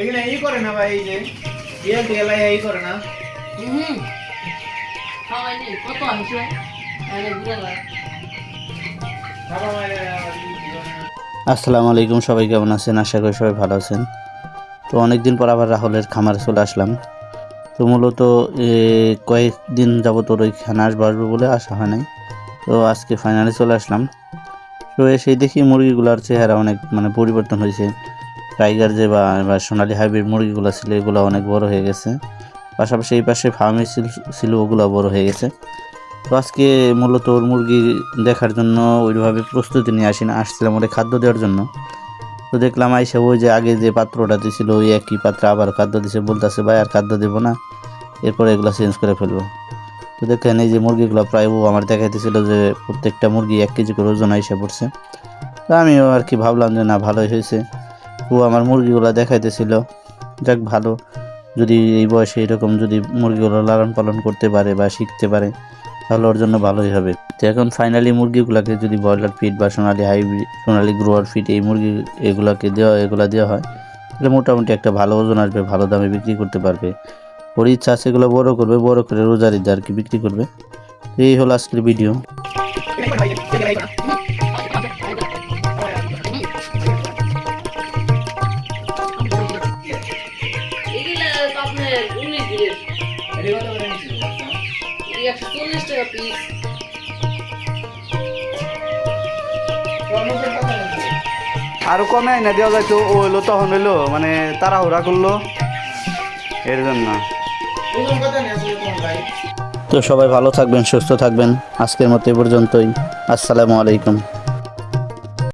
এখানে এই করে না ভাই এই যে টিএল টিএল এই করে না। হুম খাওয়াই নেই কত আসে আরে ঘুরে বাবা মায়ের আসসালামু আলাইকুম সবাই কেমন আছেন? আশা করি সবাই ভালো আছেন। তো অনেকদিন পর আবার রাহুলের খামারে চলে আসলাম। তো মূলত এ, কয়েকদিন যাব তোর ওইখানে আসব আসব বলে আসা হয় নাই। তো আজকে ফাইনালে চলে আসলাম। তো এসে দেখি মুরগিগুলোর চেহারা অনেক মানে পরিবর্তন হয়েছে। টাইগার যে বা সোনালি হাইব্রিড মুরগিগুলো ছিল, এগুলো অনেক বড় হয়ে গেছে। পাশাপাশি এই পাশে ফার্মে ছিল ওগুলো বড় হয়ে গেছে। তো আজকে মূলত ওর মুরগি দেখার জন্য ওইভাবে প্রস্তুতি নিয়ে আসি না আসছিলাম ওরে খাদ্য দেওয়ার জন্য। তো দেখলাম আইসা ওই যে আগে যে পাত্রটা দিছিল, ওই একই পাত্রে আবার খাদ্য দিছে, বলতেছে, ভাই, আর খাদ্য দেবো না। এরপরে এগুলো চেঞ্জ করে ফেলব। তো দেখেন এই যে মুরগিগুলো প্রায় ও আমার দেখাইতেছিল যে প্রত্যেকটা মুরগি এক কেজি করে ওজন আইসা পড়ছে। তো আমিও আর কি ভাবলাম যে না, ভালোই হয়েছে। ও আমার মুরগিগুলো দেখাইতেছিল। যাক ভালো, যদি এই বয়সে এরকম যদি মুরগিগুলো লালন পালন করতে পারে বা শিখতে পারে, তাহলে ওর জন্য ভালোই হবে। তো এখন ফাইনালি মুরগিগুলোকে যদি ব্রয়লার ফিড বা Sonali hybrid Sonali grower feed এই মুরগি এগুলাকে দেওয়া, এগুলো দেওয়া হয়, তাহলে মোটামুটি একটা ভালো ওজন আসবে, ভালো দামে বিক্রি করতে পারবে। ওর ইচ্ছা আছে এগুলো বড় করবে, বড় করে রোজার ঈদে আর কি বিক্রি করবে। এই হলো আজকের ভিডিও দিনের এই একশো চল্লিশ টাকা পিস আরও কমে না দেওয়া যাইতো ও হইল তখন হইল মানে তাড়াহুড়া করল। এর জন্য। তো সবাই ভালো থাকবেন সুস্থ থাকবেন। আজকের মতো এ পর্যন্তই। আসসালামু আলাইকুম।